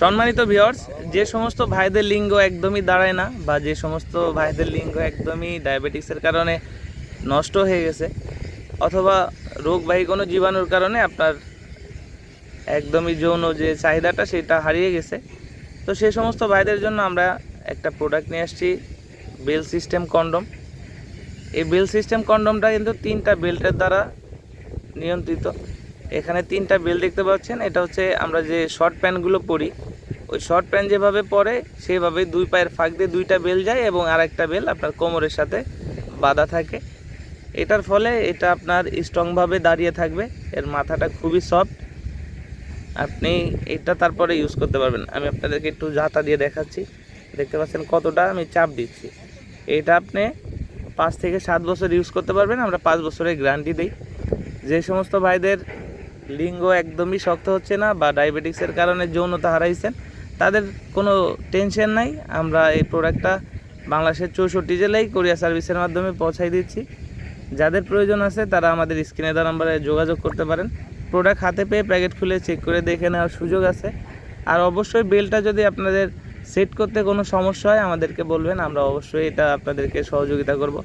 সম্মানিত ভিউয়ার্স যে সমস্ত ভাইদের লিঙ্গ একদমই দাঁড়ায় না বা যে সমস্ত ভাইদের লিঙ্গ একদমই ডায়াবেটিক্সের কারণে নষ্ট হয়ে গেছে অথবা রোগবাহী কোনো জীবাণুর কারণে আপনার একদমই যৌন যে চাহিদাটা সেটা হারিয়ে গেছে। তো সে সমস্ত ভাইদের জন্য আমরা একটা প্রোডাক্ট নিয়ে আসছি বেল সিস্টেম কন্ডম এই বেল সিস্টেম কন্ডমটা কিন্তু তিনটা বেল্টের দ্বারা নিয়ন্ত্রিত। এখানে তিনটা বেল দেখতে পাচ্ছেন, এটা হচ্ছে আমরা যে শর্ট প্যান্টগুলো পরি, ওই শর্ট প্যান্ট যেভাবে পরে সেভাবে দুই পায়ের ফাঁক দিয়ে দুইটা বেল যায় এবং আরেকটা বেল আপনার কোমরের সাথে বাঁধা থাকে। এটার ফলে এটা আপনার স্ট্রংভাবে দাঁড়িয়ে থাকবে, এর মাথাটা খুবই সফট আপনি এটা তারপরে ইউজ করতে পারবেন। আমি আপনাদেরকে একটু জাতা দিয়ে দেখাচ্ছি। দেখতে পাচ্ছেন কতটা আমি চাপ দিচ্ছি। এটা আপনি পাঁচ থেকে সাত বছর ইউজ করতে পারবেন, আমরা পাঁচ বছরের গ্যারান্টি দিই। যে সমস্ত ভাইদের লিঙ্গ একদমই শক্ত হচ্ছে না বা ডায়াবেটিক্সের কারণে যৌনতা হারাইছেন, তাদের কোনো টেনশন নাই। আমরা এই প্রোডাক্টটা বাংলাদেশের চৌষট্টি জেলায় কোরিয়া সার্ভিসের মাধ্যমে পৌঁছাই দিচ্ছি। যাদের প্রয়োজন আছে, তারা আমাদের স্ক্রিনে দেওয়া নাম্বারে যোগাযোগ করতে পারেন। প্রোডাক্ট হাতে পেয়ে প্যাকেট খুলে চেক করে দেখে নেওয়ার সুযোগ আছে। আর অবশ্যই বেলটা যদি আপনাদের সেট করতে কোনো সমস্যা হয়, আমাদেরকে বলবেন, আমরা অবশ্যই এটা আপনাদেরকে সহযোগিতা করব।